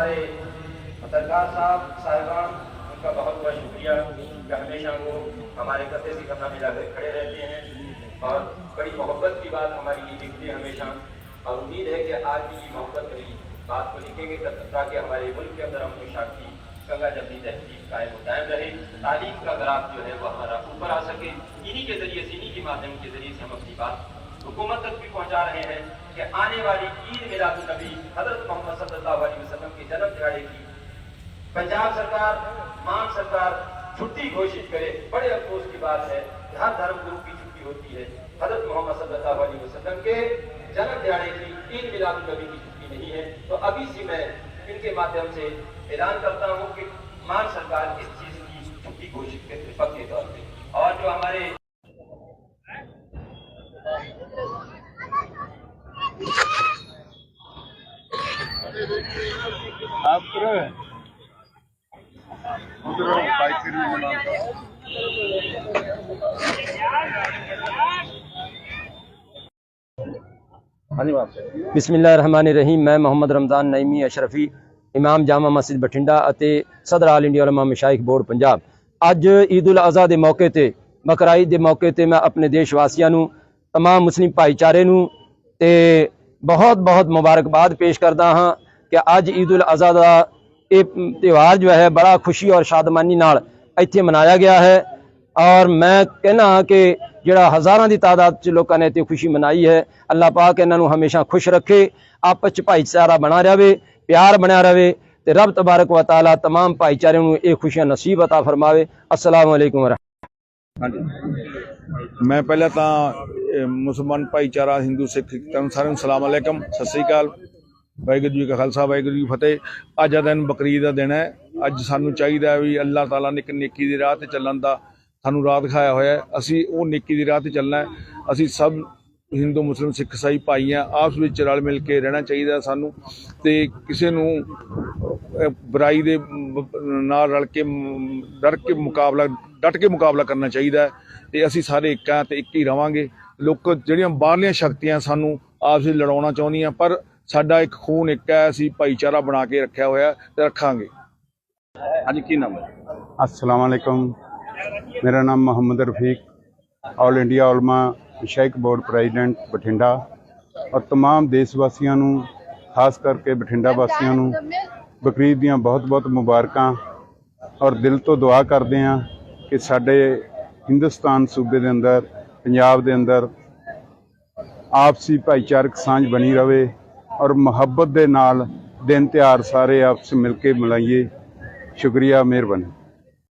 ہمارے پترکار صاحب، صاحبان، ان کا بہت بہت شکریہ۔ کہ ہمیشہ وہ ہمارے قطعے سے کتنا ملا کر کھڑے رہتے ہیں۔ اور بڑی محبت کی بات ہماری یہ لکھتے ہیں ہمیشہ۔ اور امید ہے کہ آج بھی یہ محبت رہی بات کو لکھیں گے تاکہ ہمارے ملک کے اندر ہم کو شاکی گنگا جمنی تہذیب قائم و قائم رہے۔ تعلیم کا گراف جو ہے وہ ہمارا اوپر آ سکے۔ انہی کے ذریعے سے، انہی کے مادھیم کے ذریعے سے ہم اپنی بات حکومت تک بھی پہنچا رہے ہیں کہ آنے والی عید میلاد النبی حضرت محمد صلی पंजाब सरकार मान सरकार छुट्टी घोषित करे, बड़े अफसोस की बात है, हर धर्म गुरु की छुट्टी होती है। हज़रत मोहम्मद सल्लल्लाहु अलैहि वसल्लम के जन्म दिहाड़े की, ईद मिलाद नबी की छुट्टी नहीं है। तो अभी से मैं इनके माध्यम से ऐलान करता हूँ कि मान सरकार इस चीज़ की छुट्टी घोषित करे पक्के तौर पे। और जो हमारे आप करो उधर बाइक फिर भी मिला हाँ जी बात ਬਿਸਮਿਲ੍ਲਾਹਿਰਰਹਿਮਾਨਿਰਰਹੀਮ ਮੈਂ ਮੁਹੰਮਦ ਰਮਜ਼ਾਨ ਨਈਮੀ ਅਸ਼ਰਫੀ ਇਮਾਮ ਜਾਮਾ ਮਸਜਿਦ ਬਠਿੰਡਾ ਅਤੇ ਸਦਰ All India Ulama Mashaikh Board Punjab ਅੱਜ ਈਦ ਉਲ ਅਜ਼ਹਾ ਦੇ ਮੌਕੇ ਤੇ ਬਕਰਾਈਦ ਦੇ ਮੌਕੇ ਤੇ ਮੈਂ ਆਪਣੇ ਦੇਸ਼ ਵਾਸੀਆਂ ਨੂੰ तमाम ਮੁਸਲਿਮ ਭਾਈਚਾਰੇ ਨੂੰ ਤੇ ਬਹੁਤ ਬਹੁਤ ਮੁਬਾਰਕਬਾਦ ਪੇਸ਼ ਕਰਦਾ ਹਾਂ ਕਿ ਅੱਜ ਈਦ ਉਲ ਅਜ਼ਹਾ ਦਾ ਇਹ ਤਿਉਹਾਰ ਜੋ ਹੈ ਬੜਾ ਖੁਸ਼ੀ ਔਰ ਸ਼ਾਦਮਾਨੀ ਨਾਲ ਇੱਥੇ ਮਨਾਇਆ ਗਿਆ ਹੈ। ਔਰ ਮੈਂ ਕਹਿਣਾ ਕਿ ਜਿਹੜਾ ਹਜ਼ਾਰਾਂ ਦੀ ਤਾਦਾਦ ਚ ਲੋਕਾਂ ਨੇ ਇੱਥੇ ਖੁਸ਼ੀ ਮਨਾਈ ਹੈ, ਅੱਲਾਹ ਪਾਕ ਇਹਨਾਂ ਨੂੰ ਹਮੇਸ਼ਾ ਖੁਸ਼ ਰੱਖੇ, ਆਪਸ ਚ ਭਾਈਚਾਰਾ ਬਣਾ ਰਹੇ ਪਿਆਰ ਬਣਿਆ ਰਹੇ ਤੇ ਰੱਬ ਤਬਾਰਕ ਵਤਾਲਾ ਤਮਾਮ तमाम ਭਾਈਚਾਰੇ ਨੂੰ ਇਹ ਖੁਸ਼ੀਆਂ ਨਸੀਬ عطا ਫਰਮਾਵੇ। ਅਸਲਾਮ ਅਲੈਕੁਮ ਮੈਂ ਪਹਿਲਾਂ ਤਾਂ ਮੁਸਲਮਾਨ ਭਾਈਚਾਰਾ, ਹਿੰਦੂ, ਸਿੱਖ ਸਾਰਿਆਂ ਨੂੰ ਸਲਾਮ ਅਲੈਕਮ, ਸਤਿ ਸ੍ਰੀ ਅਕਾਲ। ਵਾਹਿਗੁਰੂ ਜੀ ਕਾ ਖਾਲਸਾ, ਵਾਹਿਗੁਰੂ ਜੀ ਫਤਿਹ। ਅੱਜ ਦਾ ਦਿਨ ਬਕਰੀਦ ਦਾ ਦਿਨ ਹੈ। ਅੱਜ ਸਾਨੂੰ ਚਾਹੀਦਾ ਵੀ ਅੱਲਾਹ ਤਾਲਾ ਨੇ ਇੱਕ ਨੇਕੀ ਦੀ ਰਾਹ ਤੇ ਚੱਲਣ ਦਾ ਸਾਨੂੰ ਰਾਹ ਦਿਖਾਇਆ ਹੋਇਆ ਹੈ। ਅਸੀਂ ਉਹ ਨੇਕੀ ਦੀ ਰਾਹ ਤੇ ਚੱਲਣਾ ਹੈ। ਅਸੀਂ ਸਭ ਹਿੰਦੂ, ਮੁਸਲਿਮ, ਸਿੱਖ ਈਸਾਈ ਭਾਈ ਆ ਆਪਸ ਵਿੱਚ ਰਲ ਮਿਲ ਕੇ ਰਹਿਣਾ ਚਾਹੀਦਾ ਸਾਨੂੰ। ਤੇ ਕਿਸੇ ਨੂੰ ਬੁਰਾਈ ਦੇ ਨਾਲ ਰਲ ਕੇ ਡਰ ਕੇ ਮੁਕਾਬਲਾ, ਡਟ ਕੇ ਮੁਕਾਬਲਾ ਕਰਨਾ ਚਾਹੀਦਾ ਹੈ। ਤੇ ਅਸੀਂ ਸਾਰੇ ਇੱਕ ਆ ਤੇ ਇੱਕ ਹੀ ਰਵਾਂਗੇ। ਲੋਕ ਜਿਹੜੀਆਂ ਬਾਹਰਲੀਆਂ ਸ਼ਕਤੀਆਂ ਸਾਨੂੰ ਆਪਸ ਵਿੱਚ ਲੜਾਉਣਾ ਚਾਹੁੰਦੀਆਂ, ਪਰ ਸਾਡਾ ਇੱਕ ਖੂਨ ਇੱਕ ਹੈ ਅਸੀਂ ਭਾਈਚਾਰਾ ਬਣਾ ਕੇ ਰੱਖਿਆ ਹੋਇਆ ਤੇ ਰੱਖਾਂਗੇ ਹਾਂਜੀ ਕੀ ਨਾਮ ਹੈ अस्सलाम वालेकुम मेरा नाम मोहम्मद रफ़ीक ऑल इंडिया उलमा शेख बोर्ड प्रेसिडेंट ਬਠਿੰਡਾ ਔਰ तमाम ਦੇਸ਼ਵਾਸੀਆਂ ਨੂੰ ਖਾਸ ਕਰਕੇ ਬਠਿੰਡਾ ਵਾਸੀਆਂ ਨੂੰ ਬਕਰੀਦ ਦੀਆਂ ਬਹੁਤ-ਬਹੁਤ ਮੁਬਾਰਕਾਂ ਔਰ ਦਿਲ ਤੋਂ ਦੁਆ ਕਰਦੇ ਹਾਂ ਕਿ ਸਾਡੇ ਹਿੰਦੁਸਤਾਨ ਸੂਬੇ ਦੇ ਅੰਦਰ ਪੰਜਾਬ ਦੇ ਅੰਦਰ ਆਪਸੀ ਭਾਈਚਾਰਕ ਸਾਂਝ ਬਣੀ ਰਵੇ ਔਰ ਮੁਹੱਬਤ ਦੇ ਨਾਲ ਦਿਨ ਤਿਉਹਾਰ ਸਾਰੇ ਆਪਸ ਮਿਲ ਕੇ ਮਨਾਈਏ। ਸ਼ੁਕਰੀਆ ਮਿਹਰਬਾਨੀ।